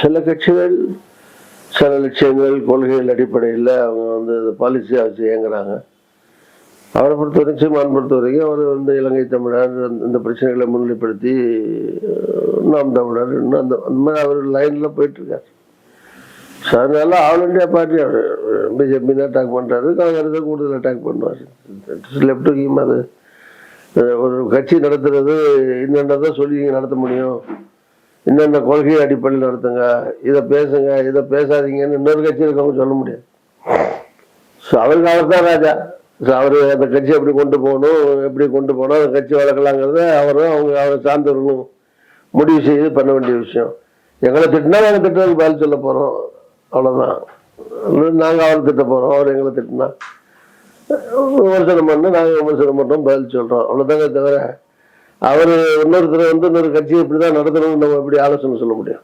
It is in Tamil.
சில கட்சிகள் சில லட்சியங்கள் கொள்கைகள் அடிப்படையில் அவங்க வந்து பாலிசியாக வச்சு இயங்குறாங்க. அவரை பொறுத்த வரைக்கும் சீமான் பொறுத்த வரைக்கும் அவர் வந்து இலங்கை தமிழர் அந்த- இந்த பிரச்சனைகளை முன்னிலைப்படுத்தி நாம் தமிழர் இன்னும் அந்த அந்த மாதிரி அவர் லைனில் போயிட்டுருக்கார். ஸோ அதனால ஆல் இண்டியா பார்ட்டி அவர் பிஜேபி தான் அட்டாக் பண்ணுறாரு காங்கிரஸை கூடுதல் அட்டாக் பண்ணுவார். லெஃப்ட் கீம் அது ஒரு கட்சி நடத்துறது இன்னென்னதான் சொல்லி நீங்கள் நடத்த முடியும். இந்தந்த கொள்கை அடிப்படையில் நடத்துங்க. இதை பேசுங்க இதை பேசாதீங்கன்னு இன்னொரு கட்சி இருக்கவங்க சொல்ல முடியாது. ஸோ அவருக்கு அவர் தான் ராஜா. ஸோ அவர் அந்த கட்சி எப்படி கொண்டு போகணும் எப்படி கொண்டு போகணும் அந்த கட்சி வளர்க்கலாங்கிறத அவரும் அவங்க அவரை சார்ந்தவர்களும் முடிவு செய்து பண்ண வேண்டிய விஷயம். எங்களை திட்டினா நாங்கள் திட்டுறதுக்கு பதில் சொல்ல போகிறோம் அவ்வளோதான் நாங்கள் அவரை திட்ட போகிறோம் அவர் எங்களை திட்டினா. விமர்சனம் பண்ண நாங்கள் விமர்சனம் பண்ணுறோம் பதில் சொல்கிறோம் அவ்வளோதாங்க தவிர அவர் இன்னொருத்தர் வந்து இன்னொரு கட்சி இப்படி தான் நடத்தணும்னு நம்ம எப்படி ஆலோசனை சொல்ல முடியும்?